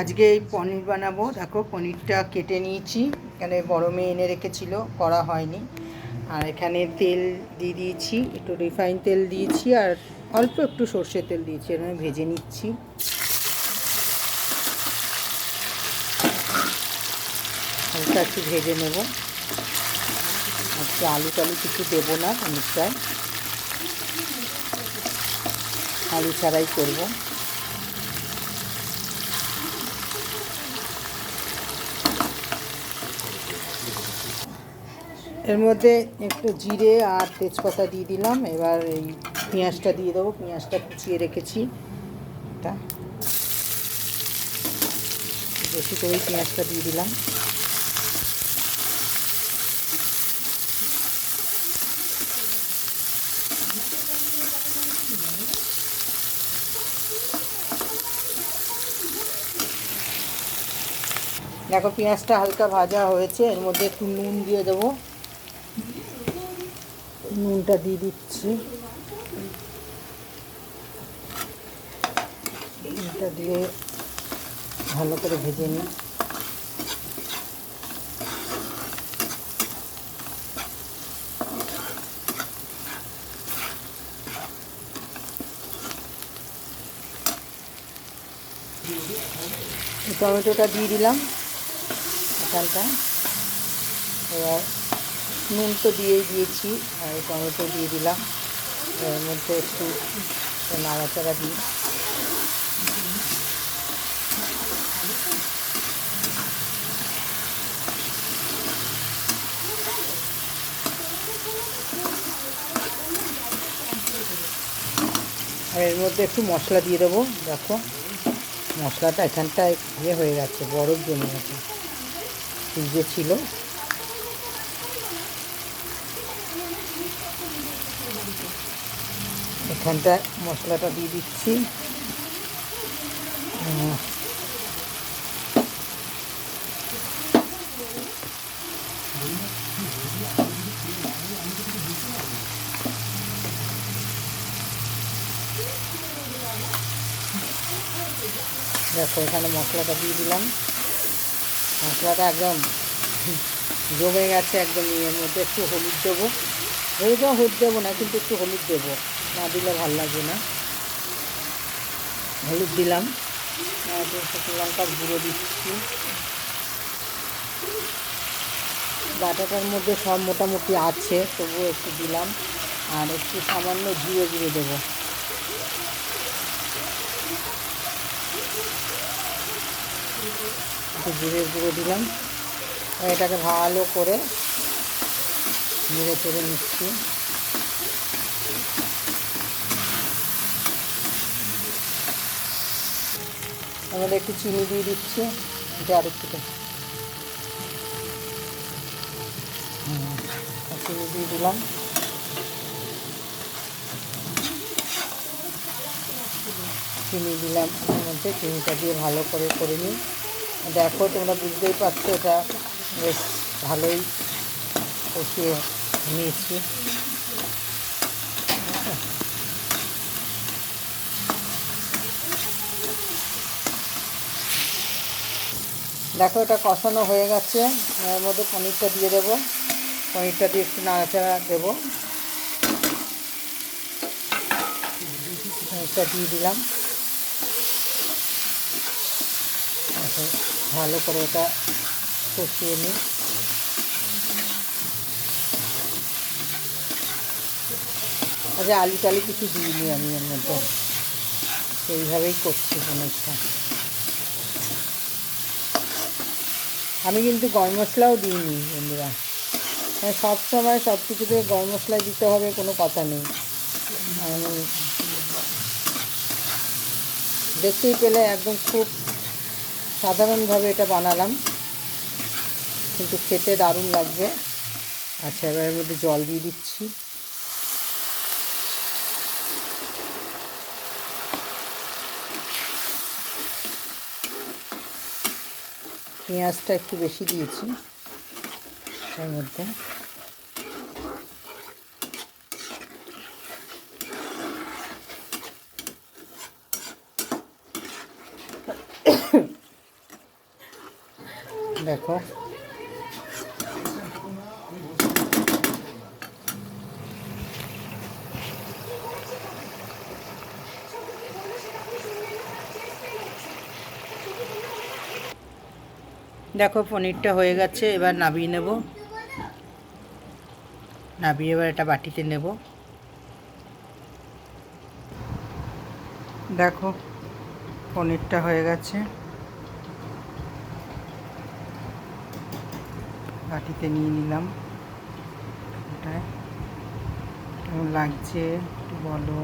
আজকে এই পনির বানাবো। দেখো, পনিরটা কেটে নিয়েছি। এখানে গরমে এনে রেখেছিল, করা হয়নি। আর এখানে তেল দিয়ে দিয়েছি, একটু রিফাইন তেল দিয়েছি, আর অল্প একটু সর্ষের তেল দিয়েছি, এখানে ভেজে নিচ্ছি। হালকা একটু ভেজে নেব। আজকে আলু টালু কিছু দেবো না, পনিরটায়। আলু ছাড়াই করব। এর মধ্যে একটু জিরে আর তেজপাতা দিয়ে দিলাম। এবার এই পেঁয়াজটা দিয়ে দেবো। পেঁয়াজটা কুচিয়ে রেখেছি। এটা। বেশি করেই পেঁয়াজটা দিয়ে দিলাম। দেখো, পেঁয়াজটা হালকা ভাজা হয়েছে। এর মধ্যে একটু নুন দিয়ে দেবো। নুনটা দিয়ে দিচ্ছি। নুনটা দিয়ে ভালো করে ভেজে নিই। টমেটোটা দিয়ে দিলাম এখানটা এবার নুন তো দিয়েই দিয়েছি আর টমেটো দিয়ে দিলাম। এর মধ্যে একটু নাড়াচাড়া দিই। আর এর মধ্যে একটু মশলা দিয়ে দেবো, দেখো। মশলাটা এখানটায় ইয়ে হয়ে গেছে, বরফ জমে গেছে। ফ্রিজে ছিল। এখানটা মশলাটা দিয়ে দিচ্ছি। দেখো, এখানে মশলাটা দিয়ে দিলাম। মশলাটা একদম জমে গেছে, একদম ইয়ের মধ্যে। একটু হলুদ দেবো। হলুদ দেবো না, কিন্তু একটু হলুদ দেবো। না দিলে ভালো লাগবে না। হলুদ দিলাম। লঙ্কার গুঁড়ো দিচ্ছি। বাটাটার মধ্যে সব মোটামুটি আছে, তবুও একটু দিলাম। আর একটু সামান্য জিরে জিরে দেবো। একটু জিরে গুঁড়ো দিলাম। এটাকে ভালো করে নিচ্ছি। আমাদের একটু চিনি দিয়ে দিচ্ছি আর একটু চিনি দিয়ে দিলাম। চিনি দিলাম, এর মধ্যে চিনিটা দিয়ে ভালো করে করে নিই। দেখো, তোমরা বুঝতেই পারছ এটা বেশ ভালোই কষিয়ে নিয়েছি। দেখো এটা কষানো হয়ে গেছে। এর মধ্যে পনিরটা দিয়ে দেবো। পনিরটা দিয়ে একটু নাড়াচাড়া দেবো। পনিরটা দিয়ে দিলাম। আচ্ছা, ভালো করে এটা কষিয়ে নিই। আচ্ছা আলু টালু কিছু দিইনি আমি এর মধ্যে। সেইভাবেই করছি পনিরটা। আমি কিন্তু গরম মশলাও দিইনি, বন্ধুরা। মানে সব সময় সব কিছুতে গরম মশলা দিতে হবে, কোনো কথা নেই। দেখতেই পেলে একদম খুব সাধারণভাবে এটা বানালাম। কিন্তু খেতে দারুণ লাগবে। আচ্ছা এবার এর মধ্যে জল দিয়ে দিচ্ছি। পেঁয়াজটা একটু বেশি দিয়েছি তার মধ্যে। দেখো দেখো, পনিরটা হয়ে গেছে, এবার নাবিয়ে নেব। নাবিয়ে এবার এটা বাটিতে নেব। দেখো, পনিরটা হয়ে গেছে। বাটিতে নিয়ে নিলাম। কেমন লাগছে একটু বলো।